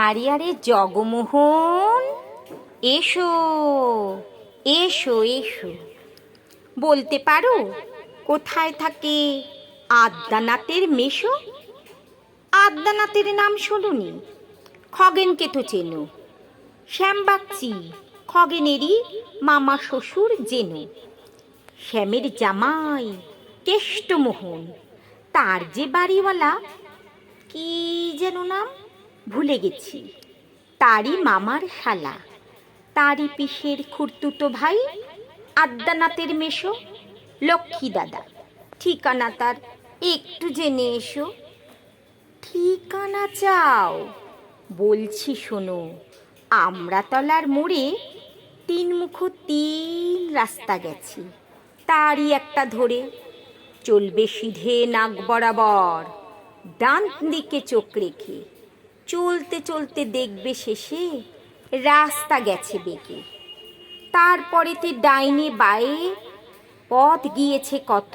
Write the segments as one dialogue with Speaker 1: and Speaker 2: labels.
Speaker 1: আরে আরে জগমোহন। এসো এসো এসো। বলতে পারো, কোথায় থাকে আদ্যানাথের মেশো? আদ্যানাথের নাম শোনুনি। খগেনকে তো চেনো। শ্যামবাগচি, খগেনেরই মামা শ্বশুর জেনু। শ্যামের জামাই কেষ্টমোহন। তার যে বাড়িওয়ালা, কি যেন নাম? ভুলে গেছি। তারই মামার শালা। তারই পিসের খুড়তুতো ভাই আদ্যানাথের মেশো লক্ষ্মী দাদা। ঠিকানা তার একটু জেনে এসো। ঠিকানা চাও। বলছি শোনো, আমরাতলার মোড়ে তিন মুখ তিন রাস্তা গেছি। তারই একটা ধরে চলবে সিধে নাক বরাবর, ডান দিকে চোখ রেখে। চলতে চলতে দেখবে শেষে রাস্তা গেছে বেঁকে। তারপরেতে ডাইনে বায়ে পথ গিয়েছে কত,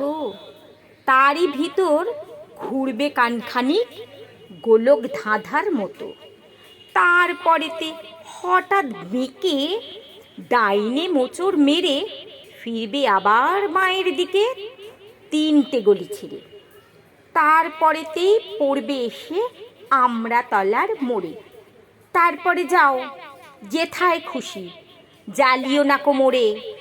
Speaker 1: তারই ভিতর ঘুরবে কানখানিক গোলক ধাঁধার মতো। তারপরেতে হঠাৎ বেঁকে ডাইনে মোচড় মেরে ফিরবে আবার মায়ের দিকে তিনটে গলি ছিঁড়ে। তারপরেতেই পড়বে এসে আমরা তলার মোড়ে। তারপরে যাও যেথায় খুশি। জ্বালিও না কোমরে।